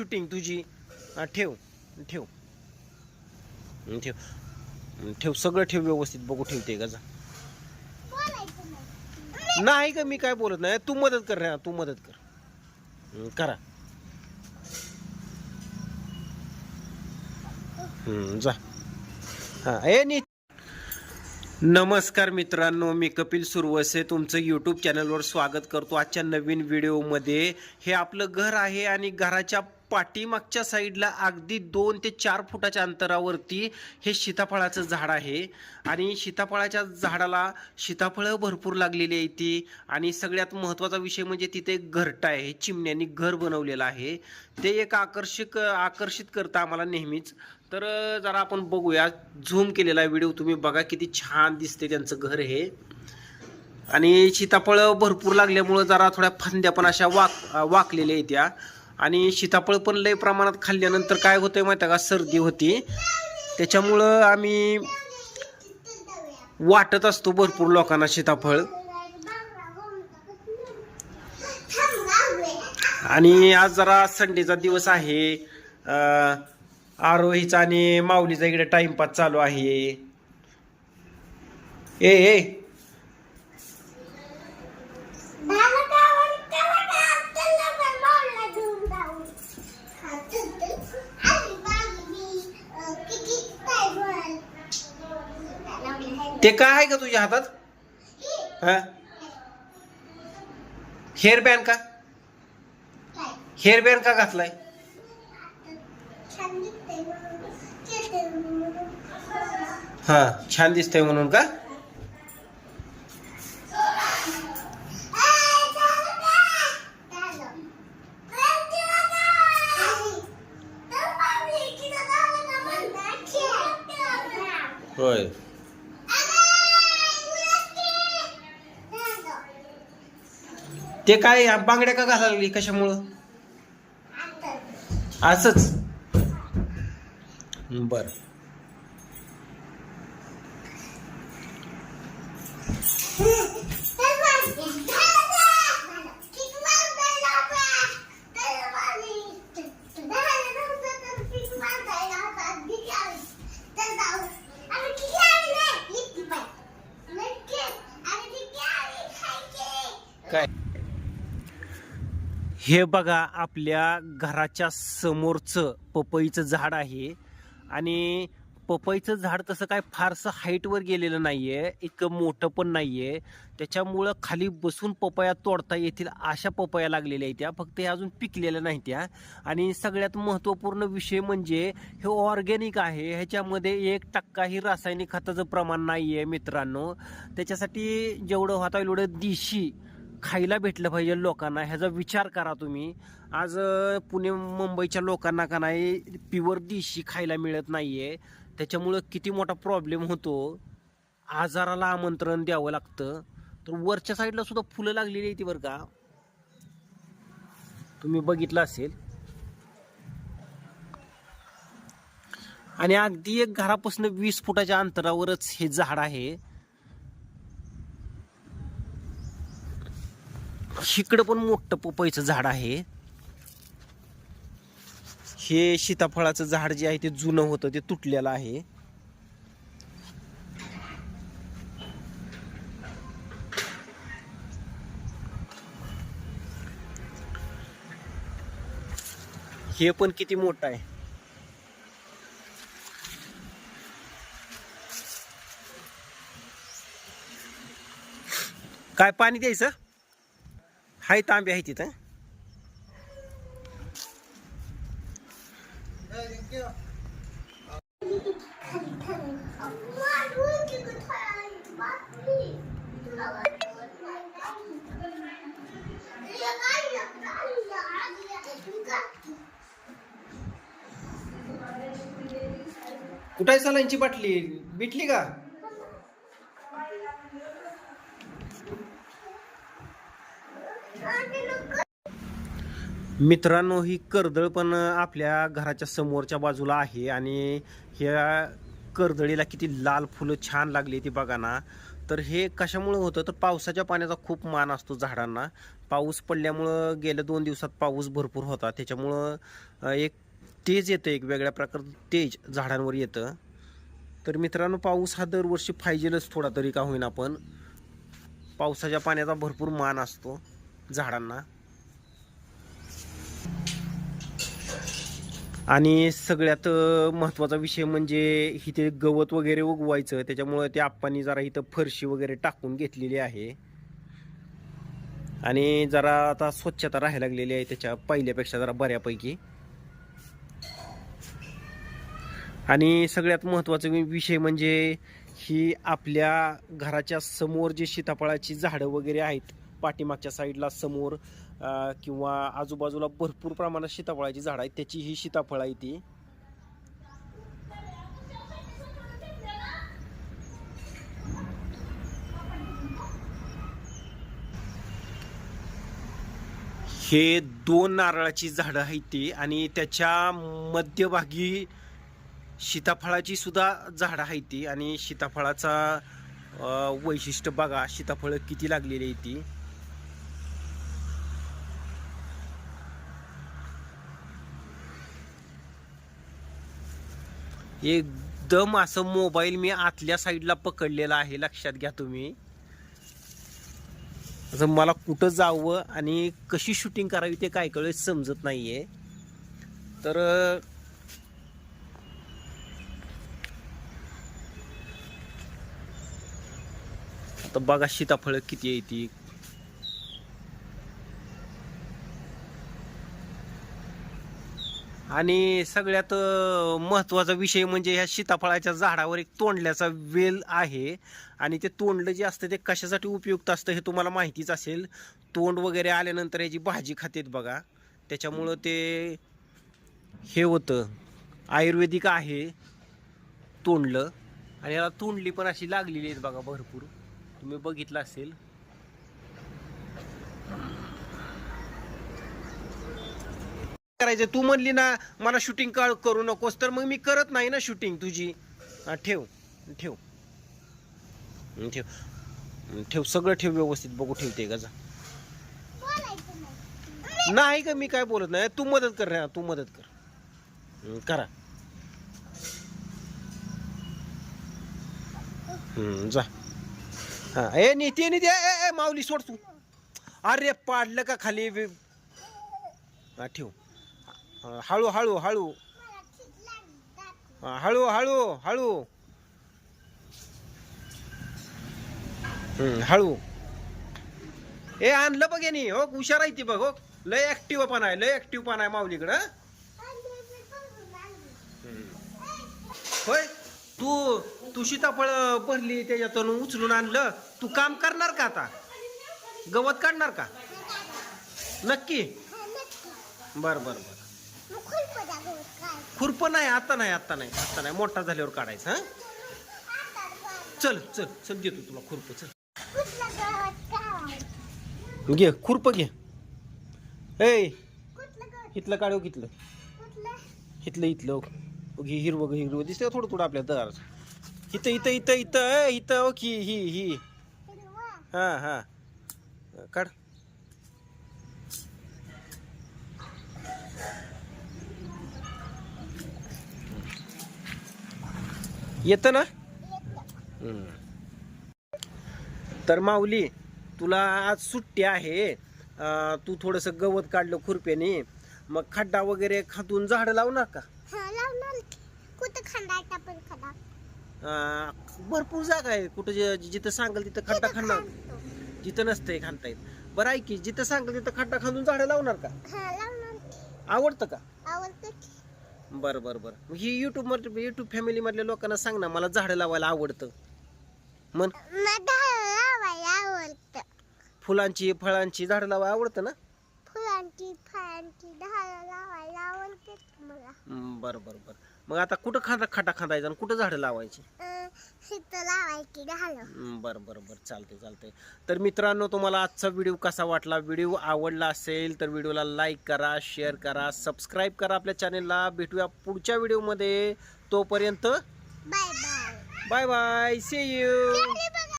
Shooting तुझी. ठेव. ठेव. ठेव. ठेव. सगळं ठेव व्यवस्थित. बघू ठेवते का जा. नाही का मी काय बोलत नाही. तू मदत कर रे तू मदत कर. करा. जा. हा ए नी नमस्कार मित्रांनो मी कपिल सुरवसे. तुमचं यूट्यूब चॅनलवर स्वागत करतो. आजच्या नवीन व्हिडिओमध्ये हे आपलं घर आहे आणि घराच्या पाठीमागच्या साईडला अगदी दोन ते चार फुटाच्या अंतरावरती हे सीताफळाचं झाड आहे. आणि सीताफळाच्या झाडाला सीताफळं भरपूर लागलेली आहे ती आणि सगळ्यात महत्त्वाचा विषय म्हणजे तिथे एक घरटा आहे. चिमण्यांनी घर बनवलेलं आहे. ते एक आकर्षक आकर्षित करतं आम्हाला नेहमीच. तर जरा आपण बघूया. झूम केलेला व्हिडिओ तुम्ही बघा किती छान दिसते त्यांचं घर हे. आणि सीताफळं भरपूर लागल्यामुळं जरा थोड्या फांद्या पण अशा वाक वाकलेल्या आहेत त्या. आणि सीताफळ पण लय प्रमाणात खाल्ल्यानंतर काय होतंय माहिती आहे का? सर्दी होती. त्याच्यामुळं आम्ही वाटत असतो भरपूर लोकांना सीताफळ. आणि आज जरा संडेचा दिवस आहे. आरोहीचा आणि माऊलीचा इकडे टाइमपास चालू आहे. ए ए ते काय आहे का तुझ्या हातात? हा? हेअर बँड का? हेअर बँड का घातलाय? हा छान दिसतंय म्हणून का? ते काय बांगड्या का घालायला लागली कशामुळं? असंच. बर. हे बघा आपल्या घराच्या समोरचं पपईचं झाड आहे. आणि पपईचं झाड तसं काय फारसं हाईटवर गेलेलं नाही आहे इतकं मोठं पण नाही आहे त्याच्यामुळं खाली बसून पपया तोडता येतील अशा पपया लागलेल्या आहेत त्या. फक्त हे अजून पिकलेल्या नाही त्या. आणि सगळ्यात महत्त्वपूर्ण विषय म्हणजे हे ऑर्गॅनिक आहे. ह्याच्यामध्ये एक टक्काही रासायनिक खताचं प्रमाण नाही आहे मित्रांनो. त्याच्यासाठी जेवढं होता एवढं देशी खायला भेटलं पाहिजे लोकांना ह्याचा विचार करा तुम्ही. आज पुणे मुंबईच्या लोकांना का नाही प्युअर देशी खायला मिळत नाही आहे त्याच्यामुळं किती मोठा प्रॉब्लेम होतो. आजाराला आमंत्रण द्यावं लागतं. तर वरच्या साईडला सुद्धा फुलं लागलेली आहेत बरं का. तुम्ही बघितलं असेल. आणि अगदी एक घरापासून वीस फुटाच्या अंतरावरच हे झाड आहे. इकडं पण मोठं पपईचं झाड आहे. हे सीताफळाचं झाड जे आहे ते जुनं होतं ते तुटलेलं आहे. हे पण किती मोठं आहे. काय पाणी द्यायचं? हाय तांबे आहे तिथं. कुठाय सलांची बाटली? बिटली का? मित्रांनो ही कर्दळ पण आपल्या घराच्या समोरच्या बाजूला आहे आणि ह्या कर्दळीला किती लाल फुलं छान लागली ती बघा ना. तर हे कशामुळं होतं? तर पावसाच्या पाण्याचा खूप मान असतो झाडांना. पाऊस पडल्यामुळं गेल्या दोन दिवसात पाऊस भरपूर होता. त्याच्यामुळं एक तेज येतं एक वेगळ्या प्रकारचं तेज झाडांवर येतं. तर मित्रांनो पाऊस हा दरवर्षी पाहिजेलच थोडा तरी का होईना पण पावसाच्या पाण्याचा भरपूर मान असतो झाडांना. आणि सगळ्यात महत्त्वाचा विषय म्हणजे इथे गवत वगैरे उगवायचं. त्याच्यामुळे ते आप्पांनी जरा इथं फरशी वगैरे टाकून घेतलेली आहे. आणि जरा आता स्वच्छता राहायला लागलेली आहे त्याच्या पहिल्यापेक्षा जरा बऱ्यापैकी. आणि सगळ्यात महत्त्वाचा विषय म्हणजे ही आपल्या घराच्या समोर जे सीताफळाची झाडं वगैरे आहेत पाठीमागच्या साईडला समोर किंवा आजूबाजूला भरपूर प्रमाणात सीताफळाची झाडं आहेत. त्याची ही सीताफळ आहे ती हे दोन नारळाची झाडं आहेत ती आणि त्याच्या मध्यभागी सीताफळाची सुद्धा झाडं आहेत ती आणि सीताफळाचा वैशिष्ट्य बघा सीताफळं किती लागलेली आहे ती. एकदम असं मोबाईल मी आतल्या साईडला पकडलेला आहे लक्षात घ्या तुम्ही. असं मला कुठं जावं आणि कशी शूटिंग करावी ते काय कळे समजत आहे तर आता बघा सीताफळं किती आहे आणि सगळ्यात महत्त्वाचा विषय म्हणजे ह्या सीताफळाच्या झाडावर एक तोंडल्याचा वेल आहे. आणि ते तोंडलं जे असतं ते कशासाठी उपयुक्त असतं हे तुम्हाला माहितीच असेल. तोंड वगैरे आल्यानंतर याची भाजी खातेत बघा. त्याच्यामुळं ते हे होतं. आयुर्वेदिक आहे तोंडलं. आणि याला तोंडली पण अशी लागलेली आहेत बघा भरपूर. तुम्ही बघितलं असेल. करायचं? तू म्हणली ना मला शूटिंग करू नकोस तर मग मी करत नाही ना शूटिंग तुझी. ठेव ठेव. ठेव. ठेव सगळं ठेव व्यवस्थित बघू ठेवते का जा. नाही का मी काय बोलत नाही. तू मदत कर रे तू मदत कर. करा. जा. हा ए नीती नीती ए, ए, माऊली सोड तू. अरे पाडलं का खाली? हा ठेव. हळू हळू हळू हळू हळू हळू हळू ए आणलं बघ यानी हो हुशार आहे ती बघ हो लय ऍक्टिव्ह पण आहे लय ऍक्टिव्ह पण आहे माऊलीकडं? होय तू तू सीताफळ भरली त्याच्यातून उचलून आणलं तू काम करणार का आता गवत काढणार का नक्की बर बर बर खुरप नाही आता नाही आता नाही आता नाही. मोठा झाल्यावर काढायचं हा? चल चल चल देतो तुला खुरप चल. घे खुरप घे. ए इथलं काढव कितलं हो, इथलं. इथलं हो. हो, घे हिरवं हिरवं. दिसतं थोडं थोडं आपल्या दर इथं इथं इथं इथं ए, इथं ओके की ही ही. हा हा. काढ. येतं ना. तर माऊली तुला आज सुट्टी आहे. तू थोडस गवत काढलं खुरप्याने. मग खड्डा वगैरे खातून झाड लावणार का? भरपूर जागा आहे. कुठं जे- जिथं सांगाल तिथं खड्डा खाणार. जिथं नसतंय खाणता येत. बरं आहे की जिथं सांगाल तिथं खड्डा खांदून झाडं लावणार का? आवडतं का. बरं बरं बरं. मग ही युट्यूब युट्यूब फॅमिली मधल्या लोकांना सांग ना मला झाडं लावायला आवडतं. मन आवडत. फुलांची फळांची झाडं लावायला आवडतं ना? फुलांची फळांची झाडं लावायला आवडते मला. बरं बरं बरं. मग आता कुठं खांदा खड्डा खांदायचा आणि कुठं झाडं लावायची? लावायची बरं बरं बरं. चालतंय चालतंय. तर मित्रांनो तुम्हाला आजचा व्हिडिओ कसा वाटला? व्हिडिओ आवडला असेल तर व्हिडिओला लाईक करा शेअर करा सबस्क्राईब करा आपल्या चॅनेलला भेटूया पुढच्या व्हिडिओमध्ये. तोपर्यंत bye bye bye bye see you